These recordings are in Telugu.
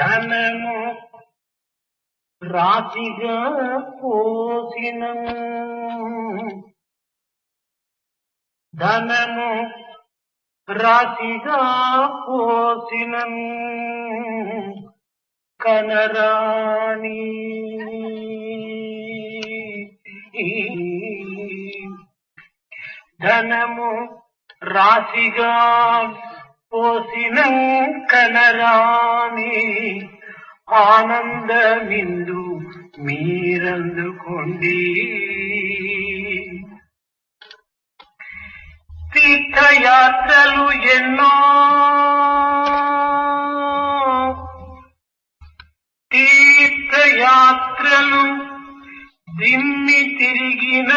ధనము రాశిగా పోసిన. ధనము రాశిగా పోసిన. కనరాణి ధనము రాశిగా పోసిన కనరాణి ఆనందమిందు మీరందుకోండి తీర్థయాత్రలు ఎన్నో తీర్థయాత్రలు దిమ్మి తిరిగిన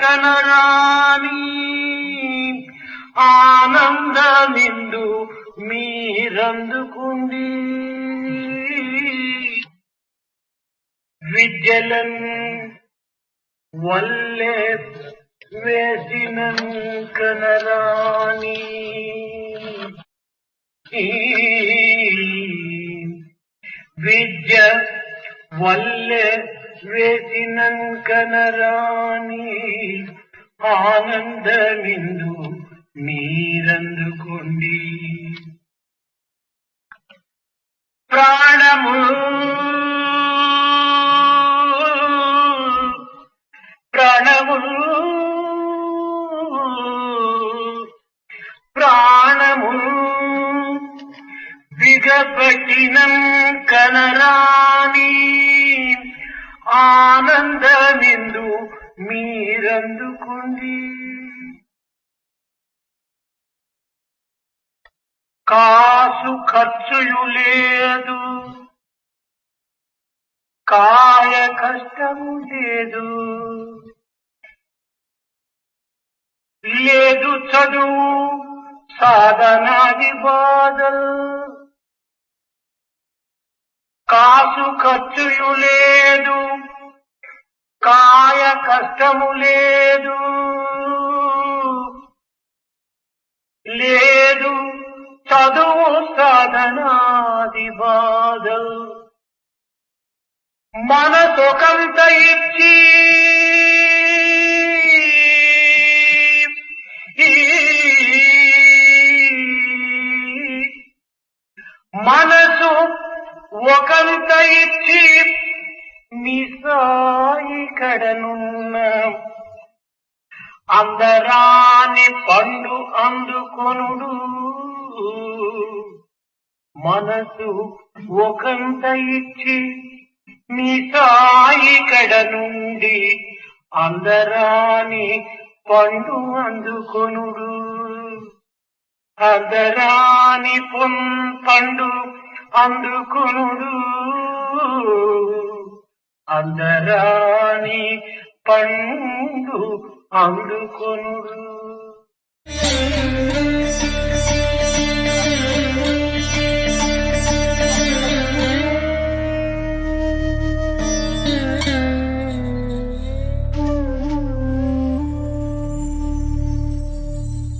కనరాని ఆనందమిందు మీరందుకుంది. విద్యలన్ వల్లే వేసిన కనరాని విద్య వల్లే వేసినన్ కనరాని ఆనందమిందు మీరందుకోండి. ప్రాణము ప్రాణము ప్రాణము బిగపట్టిన కనరాని ఆనందమిందు మీరందుకుంది కాసు ఖర్చుయు లేదు. కాయ కష్టము లేదు. లేదు చదువు సాధనాది బాధలు. కాసు ఖర్చుయు లేదు. కాయ కష్టము లేదు. లేదు చదువు సాధనాది బాధలు మనసొకంత ఇచ్చి మనసు ఒకంత ఇచ్చి మిసాయి కడనున్న అందరాని పండు అందుకొనుడు. మనసు ఒకంత ఇచ్చి మీ సాయి కడ నుండి అందరాని పండు అందుకొనుడు. అందరాని పొన్ పండు అందుకొనుడు. అందరాని పండు అందుకొనుడు.